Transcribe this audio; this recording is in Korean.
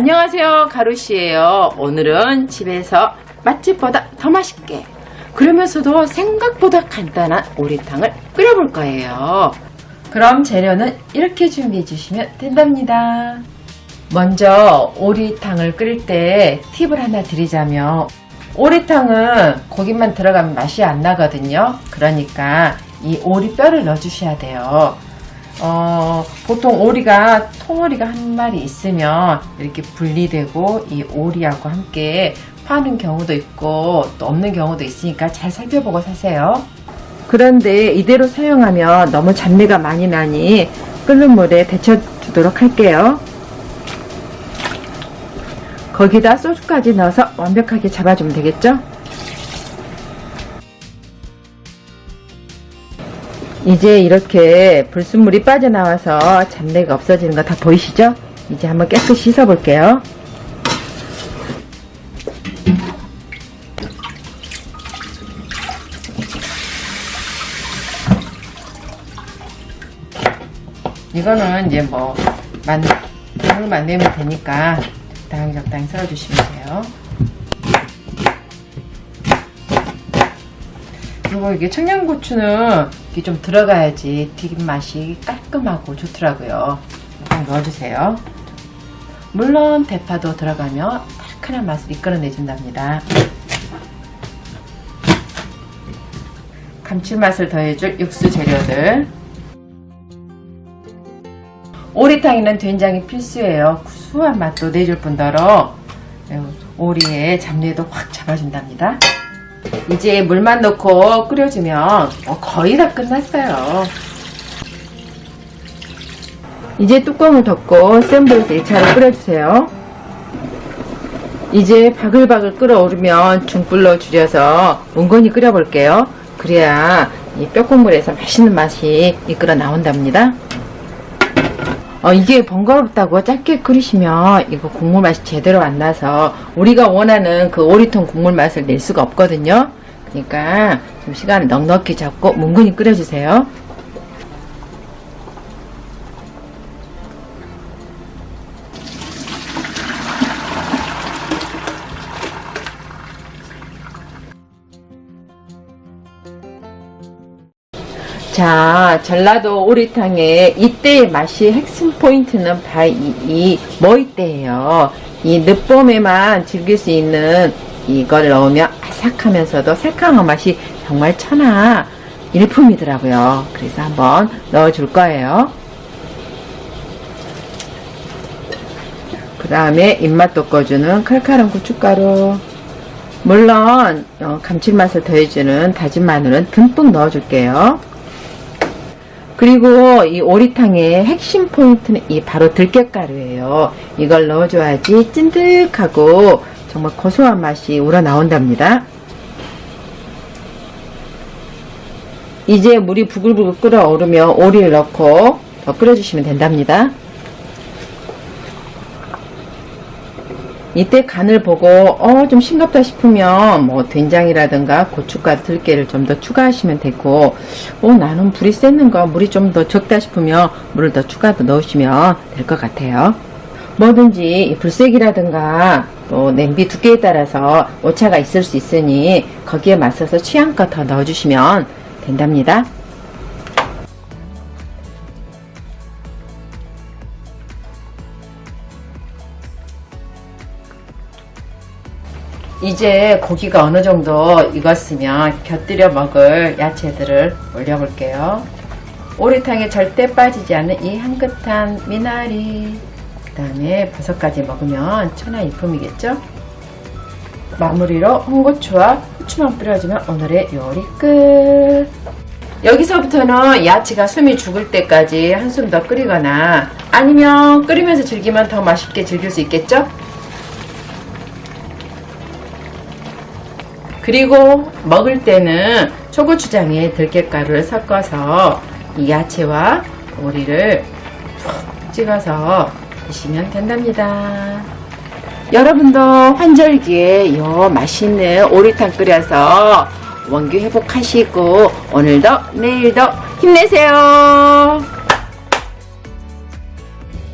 안녕하세요 가루씨예요. 오늘은 집에서 맛집보다 더 맛있게 그러면서도 생각보다 간단한 오리탕을 끓여볼 거예요. 그럼 재료는 이렇게 준비해 주시면 된답니다. 먼저 오리탕을 끓일 때 팁을 하나 드리자면 오리탕은 고기만 들어가면 맛이 안 나거든요. 그러니까 이 오리뼈를 넣어 주셔야 돼요 어, 보통 오리가 통오리가 한 마리 있으면 이렇게 분리되고 이 오리하고 함께 파는 경우도 있고 또 없는 경우도 있으니까 잘 살펴보고 사세요. 그런데 이대로 사용하면 너무 잡내가 많이 나니 끓는 물에 데쳐주도록 할게요. 거기다 소주까지 넣어서 완벽하게 잡아주면 되겠죠? 이제 이렇게 불순물이 빠져나와서 잡내가 없어지는 거 다 보이시죠? 이제 한번 깨끗이 씻어 볼게요. 이거는 이제 뭐 만, 물만 내면 되니까 적당히 적당히 썰어주시면 돼요. 그리고 이게 청양고추는 이게 좀 들어가야지 튀김 맛이 깔끔하고 좋더라고요. 꼭 넣어주세요. 물론 대파도 들어가면 달큰한 맛을 이끌어내준답니다. 감칠맛을 더해줄 육수 재료들. 오리탕에는 된장이 필수예요. 구수한 맛도 내줄 뿐더러 오리의 잡내도 확 잡아준답니다. 이제 물만 넣고 끓여주면 어, 거의 다 끝났어요. 이제 뚜껑을 덮고 센 불에서 1차로 끓여주세요. 이제 바글바글 끓어오르면 중불로 줄여서 은근히 끓여볼게요. 그래야 이 뼈국물에서 맛있는 맛이 이끌어 나온답니다. 어, 이게 번거롭다고 짧게 끓이시면 이거 국물 맛이 제대로 안 나서 우리가 원하는 그 오리통 국물 맛을 낼 수가 없거든요. 그러니까 좀 시간을 넉넉히 잡고 뭉근히 끓여주세요. 자, 전라도 오리탕의 이때의 맛이 핵심 포인트는 바로 이, 이 머위때예요. 이 늦봄에만 즐길 수 있는 이걸 넣으면 아삭하면서도 새콤한 맛이 정말 천하 일품이더라고요. 그래서 한번 넣어줄 거예요. 그 다음에 입맛 돋궈주는 칼칼한 고춧가루. 물론 어, 감칠맛을 더해주는 다진 마늘은 듬뿍 넣어줄게요. 그리고 이 오리탕의 핵심 포인트는 이 바로 들깨가루예요. 이걸 넣어줘야지 찐득하고 정말 고소한 맛이 우러나온답니다. 이제 물이 부글부글 끓어오르면 오리를 넣고 더 끓여주시면 된답니다. 이때 간을 보고 어 좀 싱겁다 싶으면 뭐 된장이라든가 고춧가루 들깨를 좀 더 추가하시면 되고 어 나는 불이 셌는가 물이 좀 더 적다 싶으면 물을 더 추가 더 넣으시면 될 것 같아요. 뭐든지 불색이라든가 또 냄비 두께에 따라서 오차가 있을 수 있으니 거기에 맞서서 취향껏 더 넣어주시면 된답니다 이제 고기가 어느 정도 익었으면 곁들여 먹을 야채들을 올려볼게요. 오리탕에 절대 빠지지 않는 이 향긋한 미나리, 그 다음에 버섯까지 먹으면 천하일품이겠죠? 마무리로 홍고추와 후추만 뿌려주면 오늘의 요리 끝! 여기서부터는 야채가 숨이 죽을 때까지 한숨 더 끓이거나 아니면 끓이면서 즐기면 더 맛있게 즐길 수 있겠죠? 그리고 먹을 때는 초고추장에 들깨가루를 섞어서 이 야채와 오리를 푹 찍어서 드시면 된답니다. 여러분도 환절기에 요 맛있는 오리탕 끓여서 원기 회복하시고 오늘도 내일도 힘내세요.